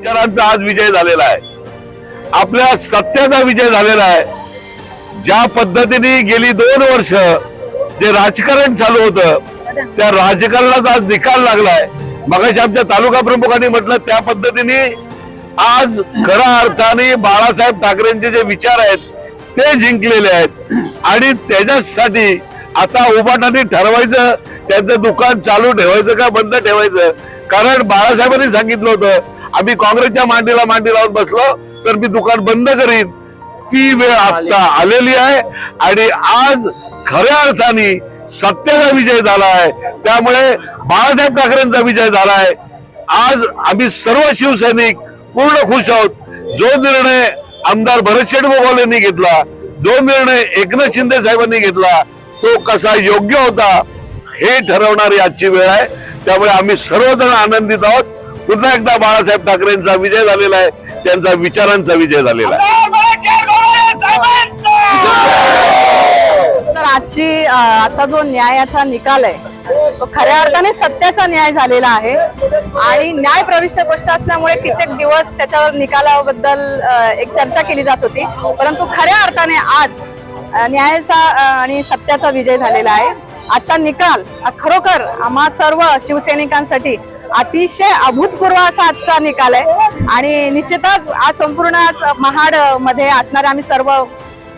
विचारांचा आज विजय झालेला आहे. आपल्या सत्याचा विजय झालेला आहे. ज्या पद्धतीने गेली दोन वर्ष जे राजकारण चालू होतं त्या राजकारणाचा आज निकाल लागलाय. मगाशी आमच्या तालुका प्रमुखांनी म्हटलं त्या पद्धतीने आज खऱ्या अर्थाने बाळासाहेब ठाकरेंचे जे विचार आहेत ते जिंकलेले आहेत. आणि त्याच्यासाठी आता उभाटाने ठरवायचं त्यांचं दुकान चालू ठेवायचं का बंद ठेवायचं? कारण बाळासाहेबांनी सांगितलं होतं आम्ही काँग्रेसच्या मांडीला मांडी लावून बसलो तर मी दुकान बंद करीन. ती वेळ आता आलेली आहे आणि आज खऱ्या अर्थाने सत्याचा विजय झाला आहे त्यामुळे बाळासाहेब ठाकरेंचा विजय झाला आहे आज आम्ही सर्व शिवसैनिक पूर्ण खुश आहोत. जो निर्णय आमदार भरत शेठ यांनी घेतला जो निर्णय एकनाथ शिंदे साहेबांनी घेतला तो कसा योग्य होता हे ठरवणारी आजची वेळ आहे. त्यामुळे आम्ही सर्वजण आनंदित आहोत. पुन्हा एकदा बाळासाहेब ठाकरेंचा विजय झालेला आहे. त्यांचा विचारांचा विजय झालेला आहे. तर आजची आजचा जो न्यायाचा निकाल आहे तो खऱ्या अर्थाने सत्याचा न्याय झालेला आहे. आणि न्याय प्रविष्ट गोष्ट असल्यामुळे कित्येक दिवस त्याच्यावर निकालाबद्दल एक चर्चा केली जात होती. परंतु खऱ्या अर्थाने आज न्यायाचा आणि सत्याचा विजय झालेला आहे. आजचा निकाल हा खरोखर आम्हा सर्व शिवसैनिकांसाठी अतिशय अभूतपूर्व असा आजचा निकाल आहे. आणि निश्चितच आज संपूर्ण महाडमध्ये असणारे आम्ही सर्व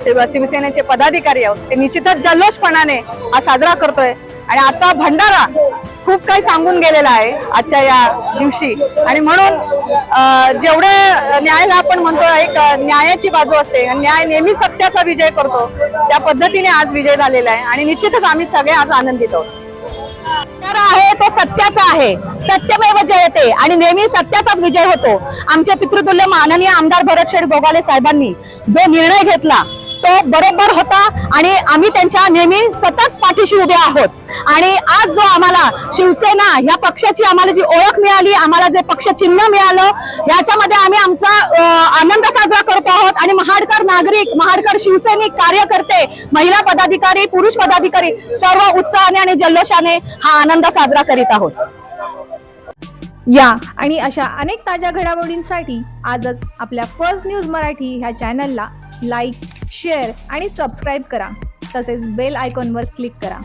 शिव- शिवसेनेचे पदाधिकारी आहोत. ते निश्चितच जल्लोषपणाने हा साजरा करतोय. आणि आजचा भंडारा खूप काही सांगून गेलेला आहे आजच्या या दिवशी. आणि म्हणून जेवढं न्यायाला आपण म्हणतो एक न्यायाची बाजू असते. न्याय नेहमी सत्याचा विजय करतो. त्या पद्धतीने आज विजय झालेला आहे. आणि निश्चितच आम्ही सगळे आज आनंदित आहोत. तर आहे तो सत्याचा आहे. सत्यमेव जयते. आणि नेहमी सत्याचाच विजय होतो. आमचे पितृतुल्य माननीय आमदार भरत शेठ गोगाले साहेबांनी जो निर्णय घेतला तो बरोबर होता आणि आम्ही त्यांच्या नेहमी सतत पाठीशी उभे आहोत. आणि आज जो आम्हाला शिवसेना ह्या पक्षाची आम्हाला जी ओळख मिळाली आम्हाला जे पक्ष चिन्ह मिळालं याच्यामध्ये आम्ही आमचा आनंद साजरा करतो आहोत. आणि महाडकर नागरिक महाडकर शिवसैनिक कार्यकर्ते महिला पदाधिकारी पुरुष पदाधिकारी सर्व उत्साहाने आणि जल्लोषाने हा आनंद साजरा करीत आहोत. या आणि अशा अनेक ताज्या घडामोडींसाठी आजच आपल्या फर्स्ट न्यूज मराठी ह्या चॅनलला लाईक शेअर आणि सबस्क्राईब करा. तसेच बेल आयकॉनवर क्लिक करा.